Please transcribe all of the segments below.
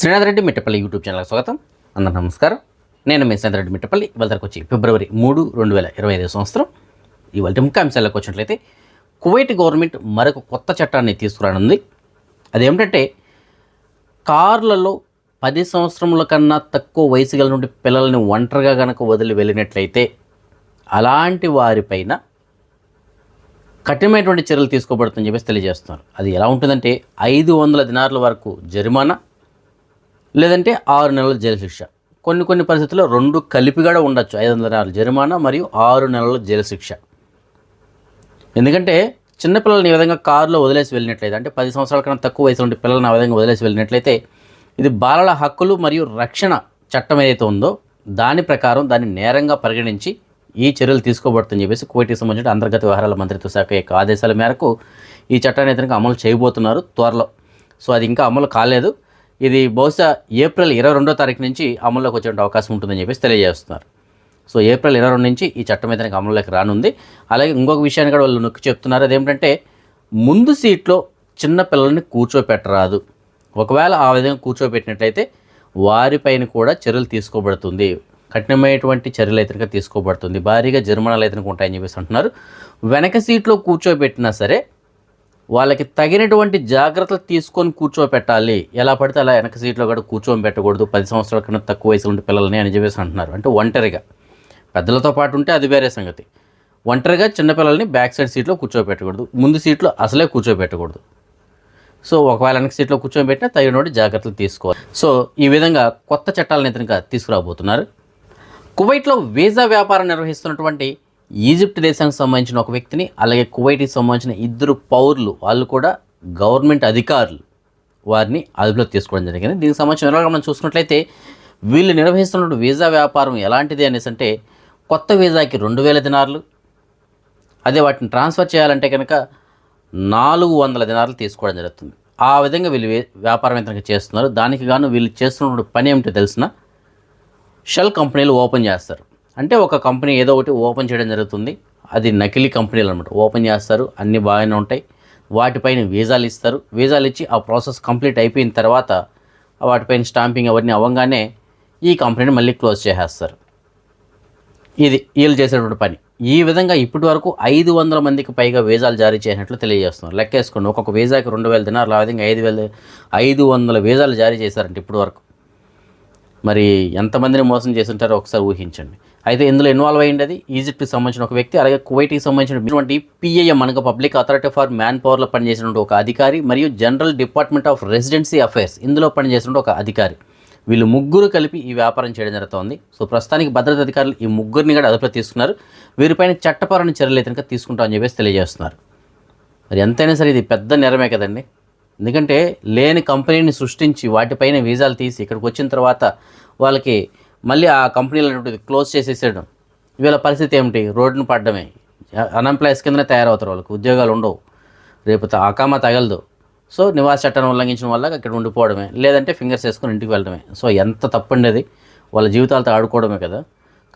Srinath Reddy Mittapalli YouTube ఛానల్కి స్వాగతం. అందరూ నమస్కారం. నేను మీ శ్రీనాథ్ రెడ్డి మిట్టపల్లి. ఇవాళ వచ్చి ఫిబ్రవరి మూడు రెండు వేల ఇరవై ఐదు సంవత్సరం. ఇవాళ ముఖ్య అంశాలకు వచ్చినట్లయితే కువైట్ గవర్నమెంట్ మరొక కొత్త చట్టాన్ని తీసుకురానుంది. అదేమిటంటే కార్లలో పది సంవత్సరముల కన్నా తక్కువ వయసు గల నుండి పిల్లల్ని ఒంటరిగా కనుక వదిలి వెళ్ళినట్లయితే అలాంటి వారిపైన కఠినమైనటువంటి చర్యలు తీసుకోబడుతుందని చెప్పేసి తెలియజేస్తున్నారు. అది ఎలా ఉంటుందంటే ఐదు వందల దినార్ల వరకు జరిమానా లేదంటే ఆరు నెలల జైలు శిక్ష. కొన్ని కొన్ని పరిస్థితుల్లో రెండు కలిపి కూడా ఉండొచ్చు. ఐదు వందల దినార్ల జరిమానా మరియు ఆరు నెలల జైలు శిక్ష. ఎందుకంటే చిన్నపిల్లల్ని ఈ విధంగా కారులో వదిలేసి వెళ్ళినట్లయితే అంటే పది సంవత్సరాల కన్నా తక్కువ వయసు ఉండే పిల్లల్ని ఆ విధంగా వదిలేసి వెళ్ళినట్లయితే ఇది బాలల హక్కులు మరియు రక్షణ చట్టం ఏదైతే ఉందో దాని ప్రకారం దాన్ని నేరంగా పరిగణించి ఈ చర్యలు తీసుకోబడుతుందని చెప్పేసి కువైట్కి సంబంధించిన అంతర్గత వ్యవహారాల మంత్రిత్వ శాఖ యొక్క ఆదేశాల మేరకు ఈ చట్టాన్ని అయితే అమలు చేయబోతున్నారు త్వరలో. సో అది ఇంకా అమలు కాలేదు. ఇది బహుశా ఏప్రిల్ ఇరవై రెండో తారీఖు నుంచి అమల్లోకి వచ్చే అవకాశం ఉంటుందని చెప్పేసి తెలియజేస్తున్నారు. సో ఏప్రిల్ ఇరవై రెండు నుంచి ఈ చట్టం అయితే అమలులోకి రానుంది. అలాగే ఇంకొక విషయాన్ని కూడా వాళ్ళు నొక్కి చెప్తున్నారు. అదేమిటంటే ముందు సీట్లో చిన్న పిల్లల్ని కూర్చోపెట్టరాదు. ఒకవేళ ఆ విధంగా కూర్చోబెట్టినట్లయితే వారిపైన కూడా చర్యలు తీసుకోబడుతుంది. కఠినమైనటువంటి చర్యలు అయితే తీసుకోబడుతుంది. భారీగా జరిమానాలు అయితే ఉంటాయని చెప్పేసి అంటున్నారు. వెనక సీట్లో కూర్చోబెట్టినా సరే వాళ్ళకి తగినటువంటి జాగ్రత్తలు తీసుకొని కూర్చోబెట్టాలి ఎలా పడితే అలా వెనక సీట్లో కూడా కూర్చొని పెట్టకూడదు. పది సంవత్సరాల కన్నా తక్కువ వయసు ఉండే పిల్లల్ని అని చెప్పేసి అంటున్నారు. అంటే ఒంటరిగా. పెద్దలతో పాటు ఉంటే అది వేరే సంగతి. ఒంటరిగా చిన్నపిల్లల్ని బ్యాక్ సైడ్ సీట్లో కూర్చోబెట్టకూడదు ముందు సీట్లో అసలే కూర్చోబెట్టకూడదు సో ఒకవేళ వెనక సీట్లో కూర్చోబెట్టినా తగినటువంటి జాగ్రత్తలు తీసుకోవాలి. సో ఈ విధంగా కొత్త చట్టాలను ఇతనిగా తీసుకురాబోతున్నారు. కువైట్లో వీసా వ్యాపారం నిర్వహిస్తున్నటువంటి ఈజిప్ట్ దేశానికి సంబంధించిన ఒక వ్యక్తిని అలాగే కువైట్కి సంబంధించిన ఇద్దరు పౌరులు వాళ్ళు కూడా గవర్నమెంట్ అధికారులు వారిని అదుపులో తీసుకోవడం జరిగింది. దీనికి సంబంధించిన వివరాలు మనం చూసుకున్నట్లయితే వీళ్ళు నిర్వహిస్తున్న వీసా వ్యాపారం ఎలాంటిది అనేసి అంటే కొత్త వీసాకి రెండు వేల దినార్లు అదే వాటిని ట్రాన్స్ఫర్ చేయాలంటే కనుక నాలుగు వందల దినార్లు తీసుకోవడం జరుగుతుంది. ఆ విధంగా వీళ్ళు వ్యాపారం అయితే చేస్తున్నారు దానికి గాను వీళ్ళు చేస్తున్న పని ఏమిటో తెలిసిన షెల్ కంపెనీలు ఓపెన్ చేస్తారు. అంటే ఒక కంపెనీ ఏదో ఒకటి ఓపెన్ చేయడం జరుగుతుంది. అది నకిలీ కంపెనీలు అనమాట ఓపెన్ చేస్తారు అన్నీ బాగానే ఉంటాయి. వాటిపైన వీజాలు ఇస్తారు. వీజాలు ఇచ్చి ఆ ప్రాసెస్ కంప్లీట్ అయిపోయిన తర్వాత వాటిపైన స్టాంపింగ్ అవన్నీ అవ్వగానే ఈ కంపెనీని మళ్ళీ క్లోజ్ చేసేస్తారు. ఇది వీళ్ళు చేసేటువంటి పని. ఈ విధంగా ఇప్పటి వరకు ఐదు వందల మందికి పైగా వీజాలు జారీ చేసినట్లు తెలియజేస్తున్నారు. లెక్కేసుకోండి ఒక్కొక్క వీజాకి రెండు వేల దినాలు ఆ విధంగా ఐదు వేల ఐదు వందల వీజాలు జారీ చేశారంటే ఇప్పటి వరకు. మరి ఎంతమందిని మోసం చేసి ఉంటారో ఒకసారి ఊహించండి. అయితే ఇందులో ఇన్వాల్వ్ అయ్యింది ఈజిప్ట్కి సంబంధించిన ఒక వ్యక్తి అలాగే కువైట్కి సంబంధించినటువంటి పిఐఎం అనగా పబ్లిక్ అథారిటీ ఫర్ మ్యాన్ పవర్లో పనిచేసినటువంటి ఒక అధికారి మరియు general department of residency affairs ఇందులో పనిచేసినటువంటి ఒక అధికారి. వీళ్ళు ముగ్గురు కలిపి ఈ వ్యాపారం చేయడం జరుగుతోంది. సో ప్రస్తుతానికి భద్రతా అధికారులు ఈ ముగ్గురిని కూడా అదుపులో తీసుకున్నారు. వీరిపైన చట్టపరమైన చర్యలు అయితే తీసుకుంటామని చెప్పేసి తెలియజేస్తున్నారు. మరి ఎంతైనా సరే ఇది పెద్ద నేరమే కదండి. ఎందుకంటే లేని కంపెనీని సృష్టించి వాటిపైన వీసాలు తీసి ఇక్కడికి వచ్చిన తర్వాత వాళ్ళకి మళ్ళీ ఆ కంపెనీలు అనేటువంటిది క్లోజ్ చేసేసేయడం వీళ్ళ పరిస్థితి ఏమిటి? రోడ్డును పడ్డమే. అన్ఎంప్లాయీస్ కిందనే తయారవుతారు వాళ్ళకి. ఉద్యోగాలు ఉండవు. రేపు త- అకామా తగలదు. సో నివాస చట్టాన్ని ఉల్లంఘించడం వల్ల ఇక్కడ ఉండిపోవడమే. లేదంటే ఫింగర్స్ వేసుకొని ఇంటికి వెళ్ళడమే. సో ఎంత తప్పండేది అది? వాళ్ళ జీవితాలతో ఆడుకోవడమే కదా.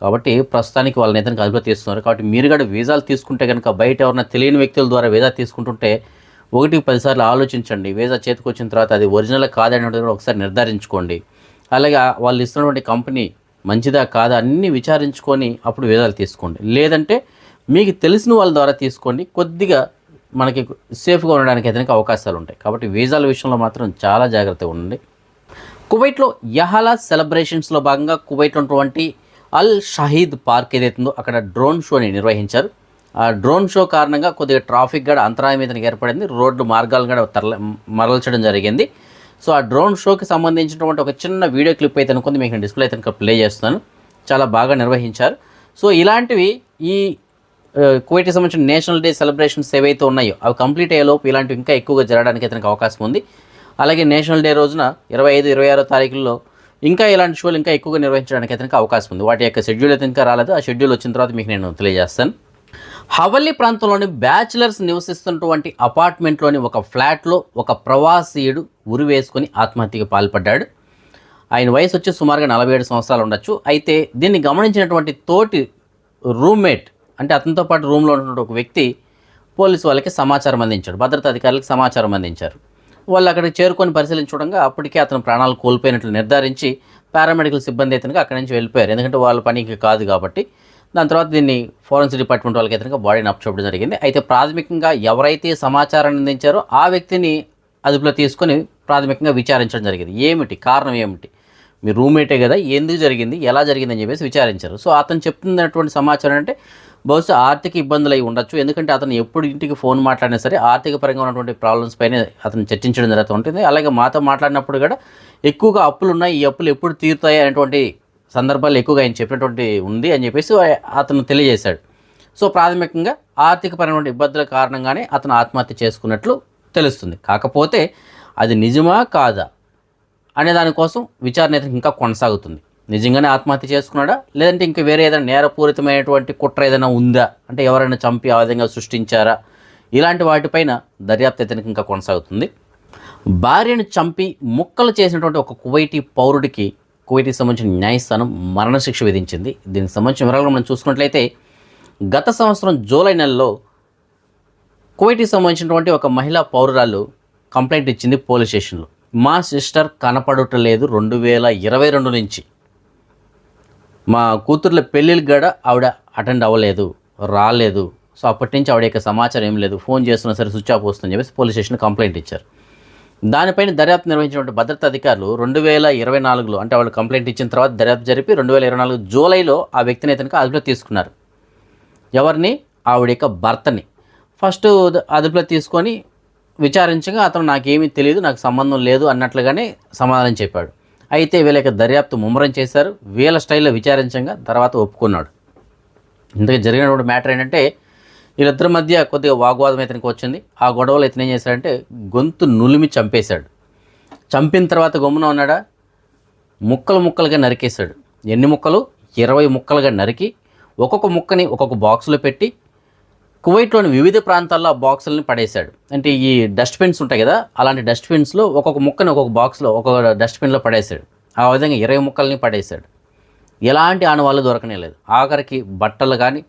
కాబట్టి ప్రస్తుతానికి వాళ్ళని ఇతనికి అదుపులో తీస్తున్నారు. కాబట్టి మీరు కూడా వీసాలు తీసుకుంటే కనుక బయట ఎవరైనా తెలియని వ్యక్తుల ద్వారా వీసా తీసుకుంటుంటే ఒకటి పదిసార్లు ఆలోచించండి. వీసా చేతికి వచ్చిన తర్వాత అది ఒరిజినల్ కాదనేది కూడా ఒకసారి నిర్ధారించుకోండి. అలాగే వాళ్ళు ఇస్తున్నటువంటి కంపెనీ మంచిదా కాదా అన్నీ విచారించుకొని అప్పుడు వేదాలు తీసుకోండి. లేదంటే మీకు తెలిసిన వాళ్ళ ద్వారా తీసుకోండి. కొద్దిగా మనకి సేఫ్గా ఉండడానికి ఏదైనా అవకాశాలు ఉంటాయి. కాబట్టి వీసాల విషయంలో మాత్రం చాలా జాగ్రత్తగా ఉండండి. కువైట్లో యహలా సెలబ్రేషన్స్లో భాగంగా కువైట్లో ఉన్నటువంటి అల్ షహీద్ పార్క్ ఏదైతుందో అక్కడ డ్రోన్ షోని నిర్వహించారు. ఆ డ్రోన్ షో కారణంగా కొద్దిగా ట్రాఫిక్ కూడా అంతరాయం ఏదైనా ఏర్పడింది. రోడ్డు మార్గాలు కూడా తరల మరల్చడం జరిగింది. సో ఆ డ్రోన్ షోకి సంబంధించినటువంటి ఒక చిన్న వీడియో క్లిప్ అయితే అనుకుంది. మీకు నేను డిస్ప్లే అయితే కనుక ప్లే చేస్తున్నాను. చాలా బాగా నిర్వహించారు. సో ఇలాంటివి ఈ కువైట్కి సంబంధించిన నేషనల్ డే సెలబ్రేషన్స్ ఏవైతే ఉన్నాయో అవి కంప్లీట్ అయ్యేలోపు ఇలాంటివి ఇంకా ఎక్కువగా జరగడానికి అయితే అవకాశం ఉంది. అలాగే నేషనల్ డే రోజున ఇరవై ఐదు ఇరవై ఆరో తారీఖుల్లో ఇంకా ఇలాంటి షోలు ఇంకా ఎక్కువగా నిర్వహించడానికి అయితే అవకాశం ఉంది. వాటి యొక్క షెడ్యూల్ అయితే ఇంకా రాలేదు. ఆ షెడ్యూల్ వచ్చిన తర్వాత మీకు నేను తెలియజేస్తాను. హవల్లీ ప్రాంతంలోని బ్యాచిలర్స్ నివసిస్తున్నటువంటి అపార్ట్మెంట్లోని ఒక ఫ్లాట్లో ఒక ప్రవాసీయుడు ఉరి వేసుకొని ఆత్మహత్యకు పాల్పడ్డాడు. ఆయన వయసు వచ్చి సుమారుగా నలభై ఏడు సంవత్సరాలు ఉండొచ్చు. అయితే దీన్ని గమనించినటువంటి తోటి రూమ్మేట్ అంటే అతనితో పాటు రూమ్లో ఉన్నటువంటి ఒక వ్యక్తి పోలీసు వాళ్ళకి సమాచారం అందించాడు. భద్రతా అధికారులకు సమాచారం అందించారు. వాళ్ళు అక్కడికి చేరుకొని పరిశీలించడంగా అప్పటికే అతను ప్రాణాలు కోల్పోయినట్లు నిర్ధారించి పారామెడికల్ సిబ్బంది అయితే అక్కడి నుంచి వెళ్ళిపోయారు. ఎందుకంటే వాళ్ళ పనికి కాదు కాబట్టి దాని తర్వాత దీన్ని ఫోరెన్సిక్ డిపార్ట్మెంట్ వాళ్ళకి అయితే బాడీని అప్పచెప్పడం జరిగింది. అయితే ప్రాథమికంగా ఎవరైతే సమాచారాన్ని అందించారో ఆ వ్యక్తిని అదుపులో తీసుకొని ప్రాథమికంగా విచారించడం జరిగింది. ఏమిటి? కారణం ఏమిటి? మీ రూమ్మేటే కదా ఎందుకు జరిగింది ఎలా జరిగిందని చెప్పేసి విచారించారు. సో అతను చెప్తున్నటువంటి సమాచారం అంటే బహుశా ఆర్థిక ఇబ్బందులు అయి ఉండొచ్చు. ఎందుకంటే అతను ఎప్పుడు ఇంటికి ఫోన్ మాట్లాడినా సరే ఆర్థిక పరంగా ఉన్నటువంటి ప్రాబ్లమ్స్ పైన అతను చర్చించడం జరుగుతూ ఉంటుంది. అలాగే మాతో మాట్లాడినప్పుడు కూడా ఎక్కువగా అప్పులు ఉన్నాయి. ఈ అప్పులు ఎప్పుడు తీరుతాయి అనేటువంటి సందర్భాలు ఎక్కువగా ఆయన చెప్పినటువంటి ఉంది అని చెప్పేసి అతను తెలియజేశాడు. సో ప్రాథమికంగా ఆర్థికపరమైన ఇబ్బందుల కారణంగానే అతను ఆత్మహత్య చేసుకున్నట్లు తెలుస్తుంది. కాకపోతే అది నిజమా కాదా అనే దానికోసం విచారణ అయితే ఇంకా కొనసాగుతుంది. నిజంగానే ఆత్మహత్య చేసుకున్నాడా? లేదంటే ఇంకా వేరే ఏదైనా నేరపూరితమైనటువంటి కుట్ర ఏదైనా ఉందా? అంటే ఎవరైనా చంపి ఆ విధంగా సృష్టించారా? ఇలాంటి వాటిపైన దర్యాప్తు అయితే ఇంకా కొనసాగుతుంది. భార్యను చంపి ముక్కలు చేసినటువంటి ఒక కువైటీ పౌరుడికి కువైటీకి సంబంధించిన న్యాయస్థానం మరణశిక్ష విధించింది. దీనికి సంబంధించిన వివరాలు మనం చూసుకున్నట్లయితే గత సంవత్సరం జూలై నెలలో కువైటీకి సంబంధించినటువంటి ఒక మహిళా పౌరురాలు కంప్లైంట్ ఇచ్చింది పోలీస్ స్టేషన్లో. మా సిస్టర్ కనపడటం లేదు రెండు వేల ఇరవై రెండు నుంచి. మా కూతుర్ల పెళ్ళిళ్ళు కూడా ఆవిడ అటెండ్ అవ్వలేదు రాలేదు. సో అప్పటి నుంచి ఆవిడ యొక్క సమాచారం ఏం లేదు. ఫోన్ చేస్తున్నా సరే స్విచ్ ఆఫ్ వస్తుందని చెప్పేసి పోలీస్ స్టేషన్ కంప్లైంట్ ఇచ్చారు. దానిపైన దర్యాప్తు నిర్వహించినటువంటి భద్రతా అధికారులు రెండు వేల ఇరవై నాలుగులో అంటే వాళ్ళు కంప్లైంట్ ఇచ్చిన తర్వాత దర్యాప్తు జరిపి రెండు వేల ఇరవై నాలుగు జూలైలో ఆ వ్యక్తిని అతనికి అదుపులో తీసుకున్నారు. ఎవరిని? ఆవిడ యొక్క భర్తని. ఫస్ట్ అదుపులో తీసుకొని విచారించగా అతను నాకేమీ తెలియదు నాకు సంబంధం లేదు అన్నట్లుగానే సమాధానం చెప్పాడు. అయితే వీళ్ళ యొక్క దర్యాప్తు ముమ్మరం చేశారు. వీళ్ళ స్టైల్లో విచారించగా తర్వాత ఒప్పుకున్నాడు. ఇంతగా జరిగినటువంటి మ్యాటర్ ఏంటంటే వీళ్ళిద్దరి మధ్య కొద్దిగా వాగ్వాదం ఇతనికి వచ్చింది. ఆ గొడవలు ఇతను ఏం చేశాడంటే గొంతు నులిమి చంపేశాడు. చంపిన తర్వాత గమ్మున ఉన్నాడా? ముక్కలు ముక్కలుగా నరికేశాడు. ఎన్ని ముక్కలు? ఇరవై ముక్కలుగా నరికి ఒక్కొక్క ముక్కని ఒక్కొక్క బాక్స్లో పెట్టి కువైట్లోని వివిధ ప్రాంతాల్లో ఆ బాక్సులని పడేశాడు. అంటే ఈ డస్ట్బిన్స్ ఉంటాయి కదా అలాంటి డస్ట్బిన్స్లో ఒక్కొక్క ముక్కని ఒక్కొక్క బాక్స్లో ఒక్కొక్క డస్ట్బిన్లో పడేశాడు. ఆ విధంగా ఇరవై ముక్కల్ని పడేశాడు. ఎలాంటి ఆనవాళ్ళు దొరకనే లేదు ఆఖరికి బట్టలు కానీ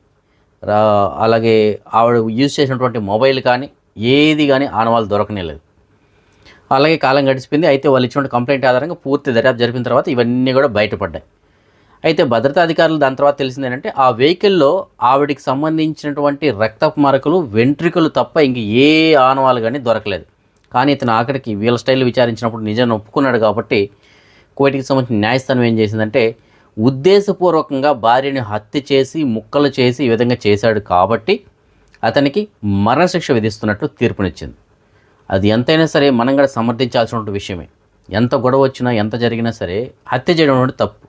అలాగే ఆవిడ యూజ్ చేసినటువంటి మొబైల్ కానీ ఏది కానీ ఆనవాళ్ళు దొరకనే లేదు అలాగే కాలం గడిచిపోయింది. అయితే వాళ్ళు ఇచ్చినటువంటి కంప్లైంట్ ఆధారంగా పూర్తి దర్యాప్తు జరిపిన తర్వాత ఇవన్నీ కూడా బయటపడ్డాయి. అయితే భద్రతా అధికారులు దాని తర్వాత తెలిసింది ఏంటంటే ఆ వెహికల్లో ఆవిడికి సంబంధించినటువంటి రక్తపు మరకలు వెంట్రికలు తప్ప ఇంక ఏ ఆనవాలు కానీ దొరకలేదు. కానీ ఇతను ఆఖరికి వీళ్ళ స్టైల్ విచారించినప్పుడు నిజాన్ని ఒప్పుకున్నాడు కాబట్టి కోటికి సంబంధించిన న్యాయస్థానం ఏం చేసిందంటే ఉద్దేశపూర్వకంగా భార్యని హత్య చేసి ముక్కలు చేసి ఈ విధంగా చేశాడు కాబట్టి అతనికి మరణశిక్ష విధిస్తున్నట్లు తీర్పునిచ్చింది. అది ఎంతైనా సరే మనం కూడా సమర్థించాల్సిన విషయమే. ఎంత గొడవ వచ్చినా ఎంత జరిగినా సరే హత్య చేయడం అనేది తప్పు.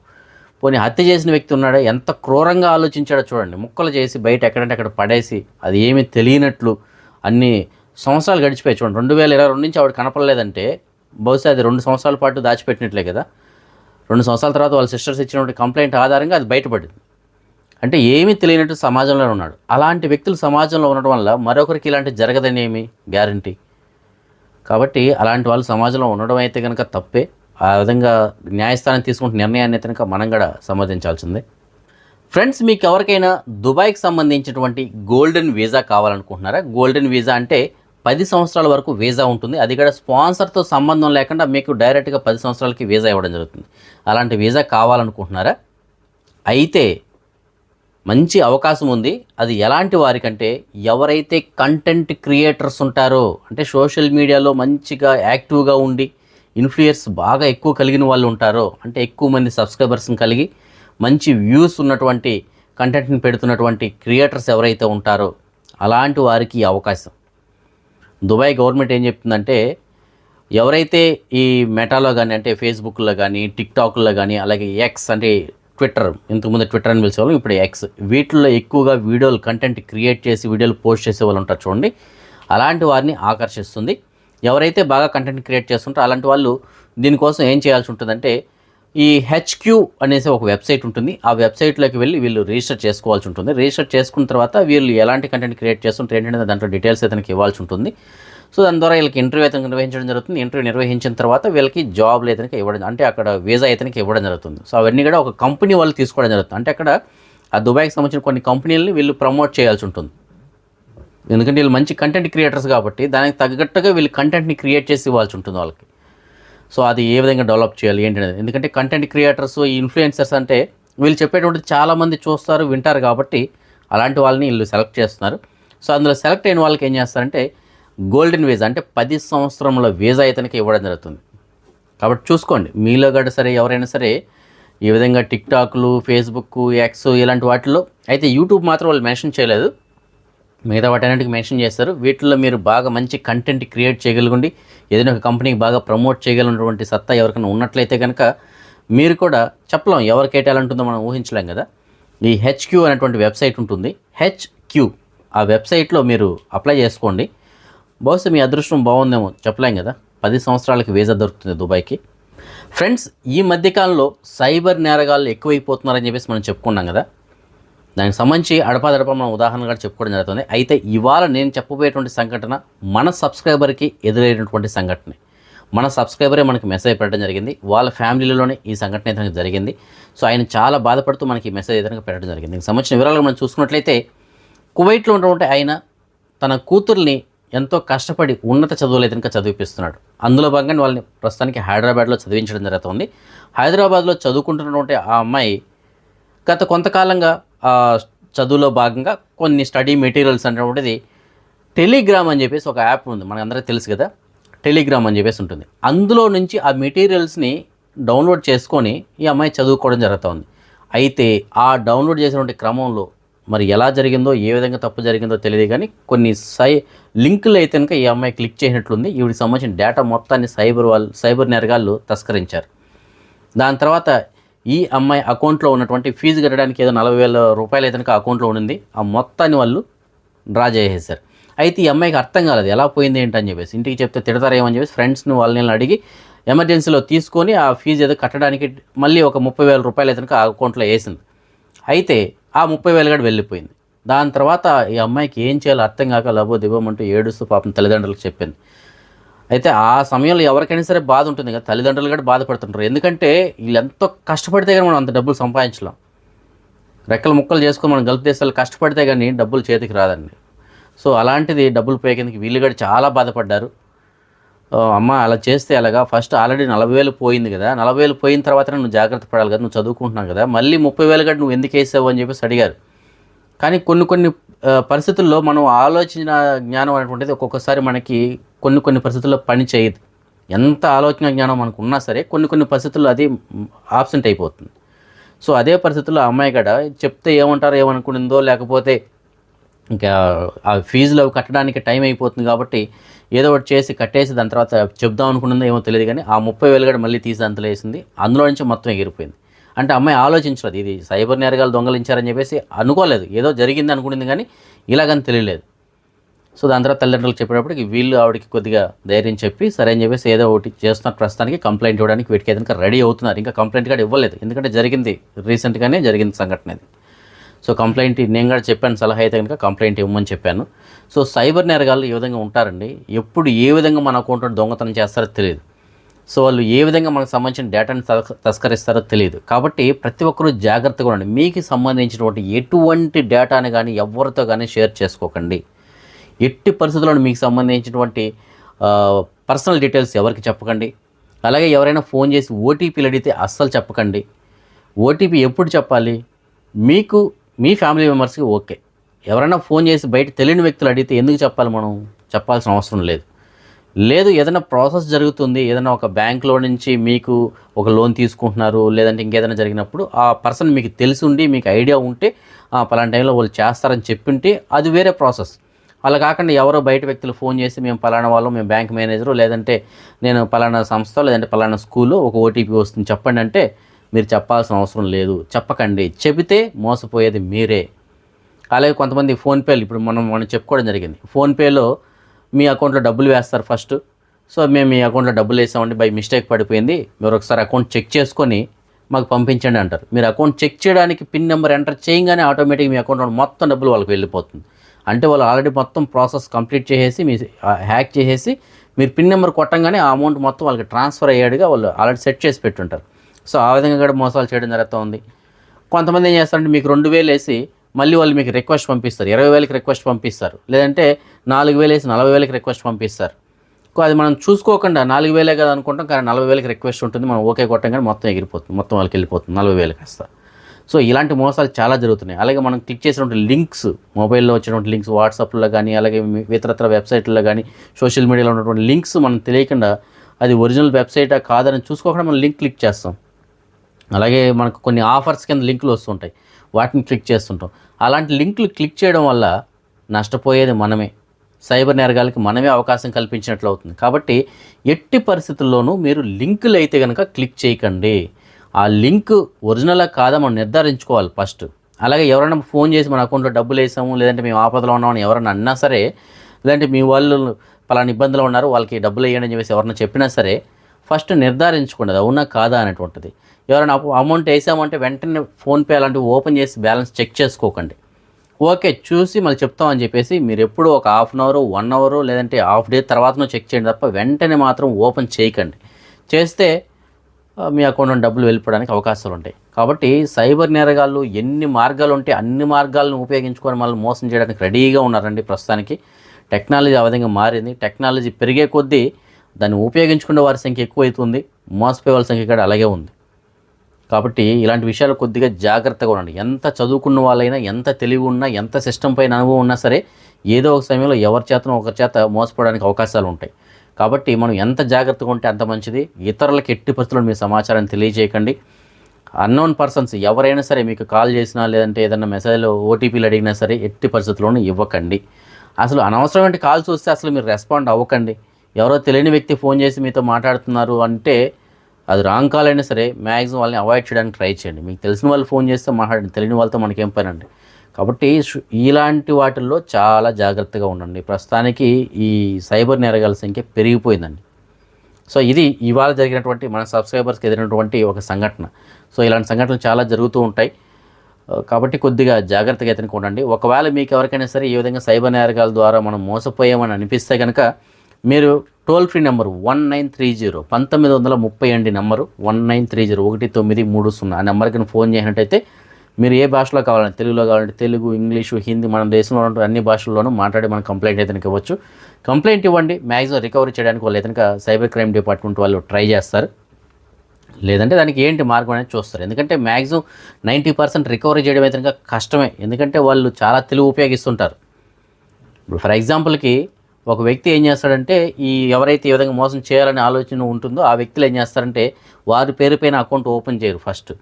పోనీ హత్య చేసిన వ్యక్తి ఉన్నాడా ఎంత క్రూరంగా ఆలోచించాడో చూడండి. ముక్కలు చేసి బయట ఎక్కడంటే అక్కడ పడేసి అది ఏమీ తెలియనట్లు అన్ని సంవత్సరాలు గడిచిపోయి చూడండి. రెండు వేల ఇరవై రెండు నుంచి ఆవిడ కనపడలేదంటే బహుశా అది రెండు సంవత్సరాల పాటు దాచిపెట్టినట్లే కదా. రెండు సంవత్సరాల తర్వాత వాళ్ళ సిస్టర్స్ ఇచ్చినటువంటి కంప్లైంట్ ఆధారంగా అది బయటపడింది. అంటే ఏమీ తెలియనట్టు సమాజంలో ఉన్నాడు. అలాంటి వ్యక్తులు సమాజంలో ఉండడం వల్ల మరొకరికి ఇలాంటి జరగదనేమి గ్యారంటీ కాబట్టి అలాంటి వాళ్ళు సమాజంలో ఉండడం అయితే కనుక తప్పే. ఆ విధంగా న్యాయస్థానం తీసుకుంటున్న నిర్ణయాన్ని కనుక మనం కూడా సమర్థించాల్సిందే ఫ్రెండ్స్ మీకు ఎవరికైనా దుబాయ్కి సంబంధించినటువంటి గోల్డెన్ వీసా కావాలనుకుంటున్నారా? గోల్డెన్ వీసా అంటే పది సంవత్సరాల వరకు వీసా ఉంటుంది. అది కూడా స్పాన్సర్తో సంబంధం లేకుండా మీకు డైరెక్ట్గా పది సంవత్సరాలకి వీసా ఇవ్వడం జరుగుతుంది. అలాంటి వీసా కావాలనుకుంటున్నారా? అయితే మంచి అవకాశం ఉంది. అది ఎలాంటి వారికంటే ఎవరైతే కంటెంట్ క్రియేటర్స్ ఉంటారో అంటే సోషల్ మీడియాలో మంచిగా యాక్టివ్గా ఉండి ఇన్ఫ్లుయర్స్ బాగా ఎక్కువ కలిగిన వాళ్ళు ఉంటారో అంటే ఎక్కువ మంది సబ్స్క్రైబర్స్ని కలిగి మంచి వ్యూస్ ఉన్నటువంటి కంటెంట్ని పెడుతున్నటువంటి క్రియేటర్స్ ఎవరైతే ఉంటారో అలాంటి వారికి అవకాశం. దుబాయ్ గవర్నమెంట్ ఏం చెప్తుందంటే ఎవరైతే ఈ మెటాలో కానీ అంటే ఫేస్బుక్లో కానీ టిక్టాక్లో కానీ అలాగే ఎక్స్ అంటే ట్విట్టర్ ఇంతకుముందు ట్విట్టర్ అని పిలిచేవాళ్ళం ఇప్పుడు ఎక్స్ వీటిల్లో ఎక్కువగా వీడియోలు కంటెంట్ క్రియేట్ చేసి వీడియోలు పోస్ట్ చేసే వాళ్ళు ఉంటారు చూడండి. అలాంటి వారిని ఆకర్షిస్తుంది. ఎవరైతే బాగా కంటెంట్ క్రియేట్ చేస్తుంటారో అలాంటి వాళ్ళు దీనికోసం ఏం చేయాల్సి ఉంటుందంటే ఈ హెచ్క్యూ అనేసి ఒక వెబ్సైట్ ఉంటుంది. ఆ వెబ్సైట్లోకి వెళ్ళి వీళ్ళు రిజిస్టర్ చేసుకోవాల్సి ఉంటుంది. రిజిస్టర్ చేసుకున్న తర్వాత వీళ్ళు ఎలాంటి కంటెంట్ క్రియేట్ చేస్తుంటారు ఏంటంటే దాంట్లో డీటెయిల్స్ అయితే ఇవ్వాల్సి ఉంటుంది. సో దాని ద్వారా వీళ్ళకి ఇంటర్వ్యూ అయితే నిర్వహించడం జరుగుతుంది. ఇంటర్వ్యూ నిర్వహించిన తర్వాత వీళ్ళకి జాబ్లు అయితే ఇవ్వడం అంటే అక్కడ వీజా అయితే ఇవ్వడం జరుగుతుంది. సో అవన్నీ కూడా ఒక కంపెనీ వాళ్ళు తీసుకోవడం జరుగుతుంది. అంటే అక్కడ ఆ దుబాయ్కి సంబంధించిన కొన్ని కంపెనీలని వీళ్ళు ప్రమోట్ చేయాల్సి ఉంటుంది. ఎందుకంటే వీళ్ళు మంచి కంటెంట్ క్రియేటర్స్ కాబట్టి దానికి తగ్గట్టుగా వీళ్ళు కంటెంట్ని క్రియేట్ చేసి ఇవ్వాల్సి ఉంటుంది వాళ్ళకి. సో అది ఏ విధంగా డెవలప్ చేయాలి ఏంటి అనేది ఎందుకంటే కంటెంట్ క్రియేటర్స్ ఈ ఇన్ఫ్లుయెన్సర్స్ అంటే వీళ్ళు చెప్పేటువంటి చాలామంది చూస్తారు వింటారు కాబట్టి అలాంటి వాళ్ళని వీళ్ళు సెలెక్ట్ చేస్తున్నారు. సో అందులో సెలెక్ట్ అయిన వాళ్ళకి ఏం చేస్తారంటే గోల్డెన్ వీజా అంటే పది సంవత్సరముల వీజా ఇతనికి ఇవ్వడం జరుగుతుంది. కాబట్టి చూసుకోండి మీలో గడ సరే ఎవరైనా సరే ఈ విధంగా టిక్టాక్లు ఫేస్బుక్ ఎక్స్ ఇలాంటి వాటిలో అయితే యూట్యూబ్ మాత్రం వాళ్ళు మెన్షన్ చేయలేదు. మిగతా వాటన్నిటికి మెన్షన్ చేస్తారు. వీటిల్లో మీరు బాగా మంచి కంటెంట్ క్రియేట్ చేయగలిగండి ఏదైనా ఒక కంపెనీకి బాగా ప్రమోట్ చేయగలిగినటువంటి సత్తా ఎవరికైనా ఉన్నట్లయితే కనుక మీరు కూడా చెప్పలేం ఎవరికి ఏ టాలెంట్ ఉందో మనం ఊహించలేం కదా. ఈ హెచ్క్యూ అనేటువంటి వెబ్సైట్ ఉంటుంది. హెచ్క్యూ ఆ వెబ్సైట్లో మీరు అప్లై చేసుకోండి. బహుశా మీ అదృష్టం బాగుందేమో చెప్పలేం కదా. పది సంవత్సరాలకి వీజా దొరుకుతుంది దుబాయ్కి. ఫ్రెండ్స్ ఈ మధ్యకాలంలో సైబర్ నేరగాళ్ళు ఎక్కువైపోతున్నారని చెప్పేసి మనం చెప్పుకున్నాం కదా. దానికి సంబంధించి అడపాదడప మనం ఉదాహరణగా చెప్పుకోవడం జరుగుతుంది. అయితే ఇవాళ నేను చెప్పబోయేటువంటి సంఘటన మన సబ్స్క్రైబర్కి ఎదురైనటువంటి సంఘటన. మన సబ్స్క్రైబరే మనకి మెసేజ్ పెట్టడం జరిగింది. వాళ్ళ ఫ్యామిలీలోనే ఈ సంఘటన అయితే జరిగింది. సో ఆయన చాలా బాధపడుతూ మనకి ఈ మెసేజ్ అయితే పెట్టడం జరిగింది. దీనికి సంబంధించిన వివరాలు మనం చూసుకున్నట్లయితే కువైట్లో ఉన్నటువంటి ఆయన తన కూతుర్ని ఎంతో కష్టపడి ఉన్నత చదువులు అయితే చదివిపిస్తున్నాడు. అందులో భాగంగా వాళ్ళని ప్రస్తుతానికి హైదరాబాద్లో చదివించడం జరుగుతుంది. హైదరాబాద్లో చదువుకుంటున్నటువంటి ఆ అమ్మాయి గత కొంతకాలంగా చదువులో భాగంగా కొన్ని స్టడీ మెటీరియల్స్ అనేటువంటిది టెలిగ్రామ్ అని చెప్పేసి ఒక యాప్ ఉంది మనకు అందరికీ తెలుసు కదా. టెలిగ్రామ్ అని చెప్పేసి ఉంటుంది. అందులో నుంచి ఆ మెటీరియల్స్ని డౌన్లోడ్ చేసుకొని ఈ అమ్మాయి చదువుకోవడం జరుగుతుంది అయితే ఆ డౌన్లోడ్ చేసినటువంటి క్రమంలో మరి ఎలా జరిగిందో ఏ విధంగా తప్పు జరిగిందో తెలియదు కానీ కొన్ని సై లింకులు అయితే కనుక ఈ అమ్మాయి క్లిక్ చేసినట్లుంది. ఈవిడికి సంబంధించిన డేటా మొత్తాన్ని సైబర్ వాళ్ళు సైబర్ నేరగాళ్ళు తస్కరించారు. దాని తర్వాత ఈ అమ్మాయి అకౌంట్లో ఉన్నటువంటి ఫీజు కట్టడానికి ఏదో నలభై వేల రూపాయలు అయితే అకౌంట్లో ఉండింది. ఆ మొత్తాన్ని వాళ్ళు డ్రా చేసేసారు అయితే ఈ అమ్మాయికి అర్థం కాలేదు ఎలా పోయింది ఏంటని చెప్పేసి. ఇంటికి చెప్తే తిడతారేమని చెప్పేసి ఫ్రెండ్స్ని వాళ్ళని అడిగి ఎమర్జెన్సీలో తీసుకొని ఆ ఫీజు ఏదో కట్టడానికి మళ్ళీ ఒక ముప్పై వేల రూపాయలు అయితే ఆ అకౌంట్లో వేసింది. అయితే ఆ ముప్పై వేలు కూడా వెళ్ళిపోయింది. దాని తర్వాత ఈ అమ్మాయికి ఏం చేయాలో అర్థం కాక లబో దివ్వమంటూ ఏడుస్తూ పాపం తల్లిదండ్రులకు చెప్పింది. అయితే ఆ సమయంలో ఎవరికైనా సరే బాధ ఉంటుంది కదా తల్లిదండ్రులు కూడా బాధపడుతుంటారు. ఎందుకంటే వీళ్ళు ఎంతో కష్టపడితే కానీ మనం అంత డబ్బులు సంపాదించలేం. రెక్కలు ముక్కలు చేసుకొని మనం గల్ఫ్ దేశాలు కష్టపడితే కానీ డబ్బులు చేతికి రాదండి. సో అలాంటిది డబ్బులు పోయే వీళ్ళు కూడా చాలా బాధపడ్డారు. అమ్మ అలా చేస్తే అలాగా ఫస్ట్ ఆల్రెడీ నలభై వేలు పోయింది కదా. నలభై వేలు పోయిన తర్వాత నువ్వు జాగ్రత్త పడాలి కదా నువ్వు చదువుకుంటున్నావు కదా. మళ్ళీ ముప్పై వేలు కూడా నువ్వు ఎందుకు వేసావు అని చెప్పేసి అడిగారు. కానీ కొన్ని కొన్ని పరిస్థితుల్లో మనం ఆలోచన జ్ఞానం అనేటువంటిది ఒక్కొక్కసారి మనకి కొన్ని కొన్ని పరిస్థితుల్లో పని చేయదు. ఎంత ఆలోచన జ్ఞానం మనకు ఉన్నా సరే కొన్ని కొన్ని పరిస్థితుల్లో అది ఆబ్సెంట్ అయిపోతుంది. సో అదే పరిస్థితుల్లో అమ్మాయి గడ చెప్తే ఏమంటారో ఏమనుకునిందో లేకపోతే ఇంకా ఆ ఫీజులు అవి కట్టడానికి టైం అయిపోతుంది కాబట్టి ఏదో ఒకటి చేసి కట్టేసి దాని తర్వాత చెప్దాం అనుకున్నదో ఏమో తెలియదు కానీ ఆ ముప్పై వేలు కూడా మళ్ళీ తీసి అంతలో వేసింది. అందులో నుంచి మొత్తం ఎగిరిపోయింది. అంటే అమ్మాయి ఆలోచించలేదు. ఇది సైబర్ నేరగాలు దొంగలించారని చెప్పేసి అనుకోలేదు. ఏదో జరిగింది అనుకునింది కానీ ఇలాగని తెలియలేదు. సో దాని తర్వాత తల్లిదండ్రులు చెప్పేటప్పటికి వీళ్ళు ఆవిడకి కొద్దిగా ధైర్యం చెప్పి సరే అని చెప్పేసి ఏదో ఒకటి చేస్తున్నారు ప్రస్తుతానికి కంప్లైంట్ ఇవ్వడానికి వీటికి ఏదైనా రెడీ అవుతున్నారు. ఇంకా కంప్లైంట్ కూడా ఇవ్వలేదు. ఎందుకంటే జరిగింది రీసెంట్గానే జరిగింది సంఘటన ఇది. సో కంప్లైంట్ నేను కూడా చెప్పాను సలహా అయితే కనుక కంప్లైంట్ ఇవ్వమని చెప్పాను. సో సైబర్ నేరగాళ్ళు ఈ విధంగా ఉంటారండి. ఎప్పుడు ఏ విధంగా మన అకౌంట్లో దొంగతనం చేస్తారో తెలియదు. సో వాళ్ళు ఏ విధంగా మనకు సంబంధించిన డేటాను తస్కరిస్తారో తెలియదు. కాబట్టి ప్రతి ఒక్కరూ జాగ్రత్తగా ఉండండి. మీకు సంబంధించినటువంటి ఎటువంటి డేటాని కానీ ఎవరితో కానీ షేర్ చేసుకోకండి. ఎట్టి పరిస్థితుల్లో మీకు సంబంధించినటువంటి పర్సనల్ డీటెయిల్స్ ఎవరికి చెప్పకండి. అలాగే ఎవరైనా ఫోన్ చేసి ఓటీపీలు అడిగితే అస్సలు చెప్పకండి. ఓటీపీ ఎప్పుడు చెప్పాలి? మీకు మీ ఫ్యామిలీ మెంబర్స్కి ఓకే. ఎవరైనా ఫోన్ చేసి బయట తెలియని వ్యక్తులు అడిగితే ఎందుకు చెప్పాలి మనం? చెప్పాల్సిన అవసరం లేదు. లేదు ఏదైనా ప్రాసెస్ జరుగుతుంది ఏదైనా ఒక బ్యాంక్లో నుంచి మీకు ఒక లోన్ తీసుకుంటున్నారు లేదంటే ఇంకేదైనా జరిగినప్పుడు ఆ పర్సన్ మీకు తెలిసి ఉండి మీకు ఐడియా ఉంటే ఆ పలానా టైంలో వాళ్ళు చేస్తారని చెప్పింటే అది వేరే ప్రాసెస్. అలా కాకుండా ఎవరో బయట వ్యక్తులు ఫోన్ చేసి మేము పలానా వాళ్ళు మేము బ్యాంక్ మేనేజరు లేదంటే నేను పలానా సంస్థ లేదంటే పలానా స్కూల్లో ఒక ఓటీపీ వస్తుంది. చెప్పండి అంటే మీరు చెప్పాల్సిన అవసరం లేదు. చెప్పకండి. చెబితే మోసపోయేది మీరే. అలాగే కొంతమంది ఫోన్పేలు ఇప్పుడు మనం మనం చెప్పుకోవడం జరిగింది. ఫోన్పేలో మీ అకౌంట్లో డబ్బులు వేస్తారు ఫస్ట్. సో మేము మీ అకౌంట్లో డబ్బులు వేసామండి బై మిస్టేక్ పడిపోయింది. మీరు ఒకసారి అకౌంట్ చెక్ చేసుకొని మాకు పంపించండి అంటారు. మీరు అకౌంట్ చెక్ చేయడానికి పిన్ నెంబర్ ఎంటర్ చేయగానే ఆటోమేటిక్ మీ అకౌంట్లో మొత్తం డబ్బులు వాళ్ళకి వెళ్ళిపోతుంది. అంటే వాళ్ళు ఆల్రెడీ మొత్తం ప్రాసెస్ కంప్లీట్ చేసేసి మీ హ్యాక్ చేసేసి మీరు పిన్ నెంబర్ కొట్టంగానే ఆ అమౌంట్ మొత్తం వాళ్ళకి ట్రాన్స్ఫర్ అయ్యాడుగా వాళ్ళు ఆల్రెడీ సెట్ చేసి పెట్టుంటారు. సో ఆ విధంగా కూడా మోసాలు చేయడం జరుగుతూ ఉంది. కొంతమంది ఏం చేస్తారంటే మీకు రెండు వేలు వేసి మళ్ళీ వాళ్ళు మీకు రిక్వెస్ట్ పంపిస్తారు. ఇరవై వేలకి రిక్వెస్ట్ పంపిస్తారు. లేదంటే నాలుగు వేలు వేసి నలభై వేలకి రిక్వెస్ట్ పంపిస్తారు. అది మనం చూసుకోకుండా నాలుగు వేలే కదా అనుకుంటాం కానీ నలభై వేలకి రిక్వెస్ట్ ఉంటుంది. మనం ఓకే కొట్టం కానీ మొత్తం ఎగిరిపోతుంది. మొత్తం వాళ్ళకి వెళ్ళిపోతుంది. నలభై వేలకి వస్తా సో ఇలాంటి మోసాలు చాలా జరుగుతున్నాయి. అలాగే మనం క్లిక్ చేసినటువంటి లింక్స్ మొబైల్లో వచ్చినటువంటి లింక్స్ వాట్సాప్లో కానీ అలాగే ఇతరత్ర వెబ్సైట్లో కానీ సోషల్ మీడియాలో ఉన్నటువంటి లింక్స్ మనం తెలియకుండా అది ఒరిజినల్ వెబ్సైటా కాదని చూసుకోకుండా మనం లింక్ క్లిక్ చేస్తాం. అలాగే మనకు కొన్ని ఆఫర్స్ కింద లింకులు వస్తుంటాయి. వాటిని క్లిక్ చేస్తుంటాం. అలాంటి లింకులు క్లిక్ చేయడం వల్ల నష్టపోయేది మనమే. సైబర్ నేరగాలకి మనమే అవకాశం కల్పించినట్లు అవుతుంది. కాబట్టి ఎట్టి పరిస్థితుల్లోనూ మీరు లింకులు అయితే కనుక క్లిక్ చేయకండి. ఆ లింక్ ఒరిజినలా కాదా మనం నిర్ధారించుకోవాలి ఫస్ట్. అలాగే ఎవరైనా ఫోన్ చేసి మన అకౌంట్లో డబ్బులు వేసాము లేదంటే మేము ఆపదలో ఉన్నామని ఎవరైనా అన్నా సరే లేదంటే మీ వాళ్ళు పలానా ఇబ్బందులు ఉన్నారు వాళ్ళకి డబ్బులు వేయండి అని చెప్పేసి ఎవరైనా చెప్పినా సరే ఫస్ట్ నిర్ధారించుకోండి అది అవునా కాదా అనేటువంటిది. ఎవరైనా అమౌంట్ వేసామంటే వెంటనే ఫోన్పే అలాంటివి ఓపెన్ చేసి బ్యాలెన్స్ చెక్ చేసుకోకండి. ఓకే చూసి మళ్ళీ చెప్తామని చెప్పేసి మీరు ఎప్పుడు ఒక half an hour one hour లేదంటే హాఫ్ డే తర్వాతనో చెక్ చేయండి తప్ప వెంటనే మాత్రం ఓపెన్ చేయకండి. చేస్తే మీ అకౌంట్లో డబ్బులు వెళ్ళిపోవడానికి అవకాశాలు ఉంటాయి. కాబట్టి సైబర్ నేరగాళ్ళు ఎన్ని మార్గాలు ఉంటే అన్ని మార్గాలను ఉపయోగించుకొని మళ్ళీ మోసం చేయడానికి రెడీగా ఉన్నారండి ప్రస్తుతానికి. టెక్నాలజీ ఆ విధంగా మారింది. టెక్నాలజీ పెరిగే కొద్దీ దాన్ని ఉపయోగించుకునే వారి సంఖ్య ఎక్కువైతుంది. మోసపోయే వాళ్ళ సంఖ్య కూడా అలాగే ఉంది. కాబట్టి ఇలాంటి విషయాలు కొద్దిగా జాగ్రత్తగా ఉండండి. ఎంత చదువుకున్న వాళ్ళైనా ఎంత తెలివి ఉన్నా ఎంత సిస్టమ్ పైన అనుభవం ఉన్నా సరే ఏదో ఒక సమయంలో ఎవరి చేతనో ఒకరి చేత మోసపోవడానికి అవకాశాలు ఉంటాయి. కాబట్టి మనం ఎంత జాగ్రత్తగా ఉంటే అంత మంచిది. ఇతరులకు ఎట్టి పరిస్థితుల్లో మీ సమాచారాన్ని తెలియజేయకండి. అన్నోన్ పర్సన్స్ ఎవరైనా సరే మీకు కాల్ చేసినా లేదంటే ఏదైనా మెసేజ్లో ఓటీపీలు అడిగినా సరే ఎట్టి పరిస్థితుల్లోనూ ఇవ్వకండి. అసలు అనవసరమైన కాల్స్ వస్తే అసలు మీరు రెస్పాండ్ అవ్వకండి. ఎవరో తెలియని వ్యక్తి ఫోన్ చేసి మీతో మాట్లాడుతున్నారు అంటే అది రాంగ్ కాల్ అయినా సరే మ్యాక్సిమం వాళ్ళని అవాయిడ్ చేయడానికి ట్రై చేయండి. మీకు తెలిసిన వాళ్ళు ఫోన్ చేస్తే మాట్లాడండి. తెలియని వాళ్ళతో మనకేం పని అండి. కాబట్టి ఇలాంటి వాటిల్లో చాలా జాగ్రత్తగా ఉండండి. ప్రస్తుతానికి ఈ సైబర్ నేరగాల సంఖ్య పెరిగిపోయిందండి. సో ఇది ఇవాళ జరిగినటువంటి మన సబ్స్క్రైబర్స్కి ఎదిరినటువంటి ఒక సంఘటన. సో ఇలాంటి సంఘటనలు చాలా జరుగుతూ ఉంటాయి. కాబట్టి కొద్దిగా జాగ్రత్తగా అయితే ఉండండి. ఒకవేళ మీకు ఎవరికైనా సరే ఈ విధంగా సైబర్ నేరగాల ద్వారా మనం మోసపోయామని అనిపిస్తే కనుక మీరు toll free number one nine three zero పంతొమ్మిది వందల ముప్పై అండి number one nine three zero ఒకటి తొమ్మిది మూడు సున్నా ఆ నెంబర్కి ఫోన్ చేసినట్టయితే మీరు ఏ భాషలో కావాలంటే తెలుగులో కావాలంటే తెలుగు ఇంగ్లీషు హిందీ మన దేశంలో ఉన్న అన్ని భాషల్లోనూ మాట్లాడి మనం కంప్లైంట్ అయితే ఇవ్వచ్చు. కంప్లైంట్ ఇవ్వండి మ్యాక్సిమం రికవరీ చేయడానికి వాళ్ళు అయితే సైబర్ క్రైమ్ డిపార్ట్మెంట్ వాళ్ళు ట్రై చేస్తారు. లేదంటే దానికి ఏంటి మార్గం అనేది చూస్తారు. ఎందుకంటే మ్యాక్సిమం నైంటీ పర్సెంట్ రికవరీ చేయడం అయితే కష్టమే. ఎందుకంటే వాళ్ళు చాలా తెలుగు ఉపయోగిస్తుంటారు. ఇప్పుడు ఫర్ ఎగ్జాంపుల్కి ఒక వ్యక్తి ఏం చేస్తాడంటే ఈ ఎవరైతే ఈ విధంగా మోసం చేయాలనే ఆలోచన ఉంటుందో ఆ వ్యక్తులు ఏం చేస్తారంటే వారి పేరు పైన అకౌంట్ ఓపెన్ చేయరు ఫస్ట్.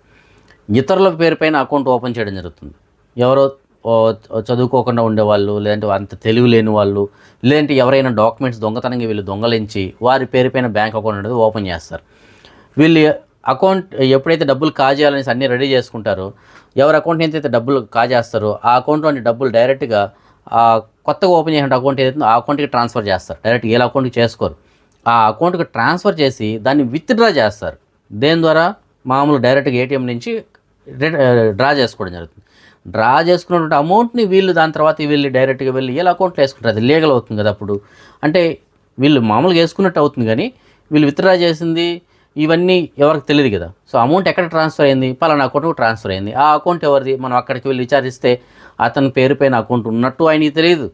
ఇతరుల పేరు పైన అకౌంట్ ఓపెన్ చేయడం జరుగుతుంది. ఎవరో చదువుకోకుండా ఉండేవాళ్ళు లేదంటే అంత తెలివి లేని వాళ్ళు లేదంటే ఎవరైనా డాక్యుమెంట్స్ దొంగతనంగా వీళ్ళు దొంగలించి వారి పేరు పైన బ్యాంక్ అకౌంట్ అనేది ఓపెన్ చేస్తారు. వీళ్ళు అకౌంట్ ఎప్పుడైతే డబ్బులు కాజేయాలనేసి అన్నీ రెడీ చేసుకుంటారో ఎవరి అకౌంట్ అయితే డబ్బులు కాజేస్తారో ఆ అకౌంట్లోని డబ్బులు డైరెక్ట్గా కొత్తగా ఓపెన్ చేసిన అకౌంట్ ఏదైతే ఆ అకౌంట్కి ట్రాన్స్ఫర్ చేస్తారు. డైరెక్ట్ ఏ అకౌంట్కి చేసుకోరు. ఆ అకౌంట్కి ట్రాన్స్ఫర్ చేసి దాన్ని విత్డ్రా చేస్తారు. దేని ద్వారా? మామూలు డైరెక్ట్గా ఏటీఎం నుంచి డ్రా చేసుకోవడం జరుగుతుంది. డ్రా చేసుకున్నటువంటి అమౌంట్ని వీళ్ళు దాని తర్వాత వీళ్ళు డైరెక్ట్గా వెళ్ళి వీళ్ళ అకౌంట్లో వేసుకుంటారు. అది లీగల్ అవుతుంది కదా అప్పుడు. అంటే వీళ్ళు మామూలుగా వేసుకున్నట్టు అవుతుంది కానీ వీళ్ళు విత్డ్రా చేసింది ఇవన్నీ ఎవరికి తెలియదు కదా. సో అమౌంట్ ఎక్కడ ట్రాన్స్ఫర్ అయింది? పలానా అకౌంట్కి ట్రాన్స్ఫర్ అయింది. ఆ అకౌంట్ ఎవరిది? మనం అక్కడికి వెళ్ళి విచారిస్తే అతని పేరు పైన అకౌంట్ ఉన్నట్టు ఆయనకి తెలియదు.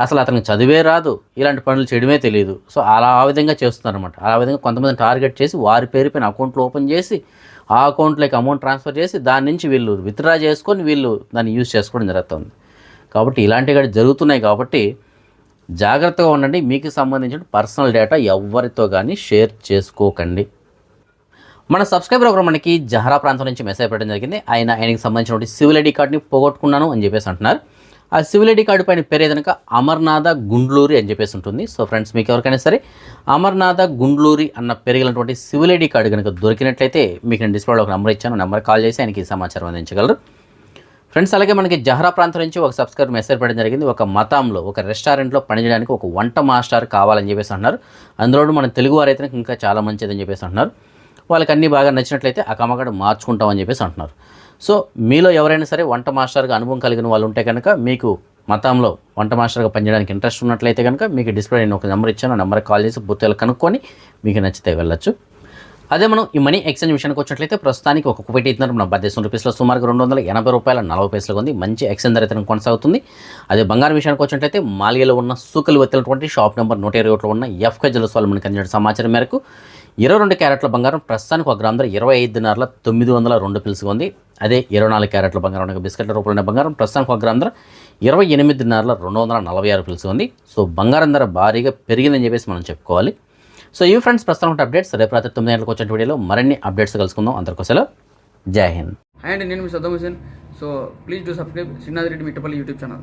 అసలు అతనికి చదివే రాదు. ఇలాంటి పనులు చేయడమే తెలియదు. సో అలా ఆ విధంగా చేస్తున్నారన్నమాట. ఆ విధంగా కొంతమంది టార్గెట్ చేసి వారి పేరు పైన అకౌంట్లు ఓపెన్ చేసి ఆ అకౌంట్లోకి అమౌంట్ ట్రాన్స్ఫర్ చేసి దాని నుంచి వీళ్ళు విత్డ్రా చేసుకొని వీళ్ళు దాన్ని యూజ్ చేసుకోవడం జరుగుతుంది. కాబట్టి ఇలాంటివి కూడా జరుగుతున్నాయి కాబట్టి జాగ్రత్తగా ఉండండి. మీకు సంబంధించిన పర్సనల్ డేటా ఎవరితో కానీ షేర్ చేసుకోకండి. మన సబ్స్క్రైబర్ ఒకరు మనకి జహరా ప్రాంతం నుంచి మెసేజ్ పెట్టడం జరిగింది. ఆయన ఆయనకి సంబంధించిన సివిల్ ఐడి కార్డ్ని పోగొట్టుకున్నాను అని చెప్పేసి అంటున్నారు. ఆ సివిల్ ఐడి కార్డు పైన పేరు ఏదనక అమర్నాథ గుండ్లూరి అని చెప్పేసి ఉంటుంది. సో ఫ్రెండ్స్ మీకు ఎవరికైనా సరే అమర్నాథ గుండ్లూరి అన్న పెరిగినటువంటి సివిల్ ఐడి కార్డు కనుక దొరికినట్లయితే మీకు నేను డిస్ప్లేలో ఒక నెంబర్ ఇచ్చాను. నెంబర్ కాల్ చేసి ఆయనకి సమాచారం అందించగలరు. ఫ్రెండ్స్ అలాగే మనకి జహరా ప్రాంతం నుంచి ఒక సబ్స్క్రైబర్ మెసేజ్ పెట్టడం జరిగింది. ఒక మతంలో ఒక రెస్టారెంట్లో పనిచేయడానికి ఒక వంట మాస్టర్ కావాలని చెప్పేసి అంటున్నారు. అందులో మన తెలుగు వారైతే ఇంకా చాలా మంచిదని చెప్పేసి అంటున్నారు. వాళ్ళకి అన్నీ బాగా నచ్చినట్లయితే ఆ కమ్మగడ మార్చుకుంటామని చెప్పేసి అంటున్నారు. సో మీలో ఎవరైనా సరే వంట మాస్టర్గా అనుభవం కలిగిన వాళ్ళు ఉంటే కనుక మీకు మతంలో వంట మాస్టర్గా పనిచేయడానికి ఇంట్రెస్ట్ ఉన్నట్లయితే కనుక మీకు డిస్ప్లే నేను ఒక నెంబర్ ఇచ్చాను ఆ నెంబర్కి కాల్ చేసి పూర్తిగా కనుక్కొని మీకు నచ్చితే వెళ్ళొచ్చు. అదే మనం ఈ మనీ ఎక్స్చేంజ్ విషయానికి వచ్చినట్లయితే ప్రస్తుతానికి ఒక పెట్టి ఇస్తున్నారు. మన పద్దెనిమిది రూపీస్లో సుమారుగా రెండు వందల ఎనభై రూపాయల నలభై పైసలుగా ఉంది. మంచి ఎక్స్చేంజ్ ధర అయితే కొనసాగుతుంది. అదే బంగారం విషయానికి వచ్చినట్లయితే మాలియాలో ఉన్న సూకలు వెత్తినటువంటి షాప్ నెంబర్ నూట ఇరవై ఒకటిలో ఉన్న ఎఫ్కే జ్యువెల్స్ వాళ్ళు మనకి అందించిన సమాచారం మేరకు ఇరవై రెండు క్యారెట్ల బంగారం ప్రస్తుతానికి ఒక గ్రామ్ ధర ఇరవై ఐదు దినార్ల తొమ్మిది వందల రెండు పిలుసుగా ఉంది అదే ఇరవై నాలుగు క్యారెట్ల బంగారం బిస్కెట్ల రూపంలో ఉన్న బంగారం ప్రస్తుతానికి ఒక గ్రామ్ ధర ఇరవై ఎనిమిది దినార్ల రెండు వందల నలభై ఆరు పిలుసుగా ఉంది సో బంగారం ధర భారీగా పెరిగిందని చెప్పేసి మనం చెప్పుకోవాలి. సో ఈ ఫ్రెండ్స్ ప్రస్తుతం ఉంటే అప్డేట్స్. రేపు రాత్రి తొమ్మిది గంటలకు వచ్చిన వీడియోలో మరిన్ని అప్డేట్స్ కలుసుకుందాం. అందరికోసలో జై హింద్. అండ్ నేను మీ Saddam Hussain so please do subscribe. Srinath Reddy Mittapalli YouTube channel.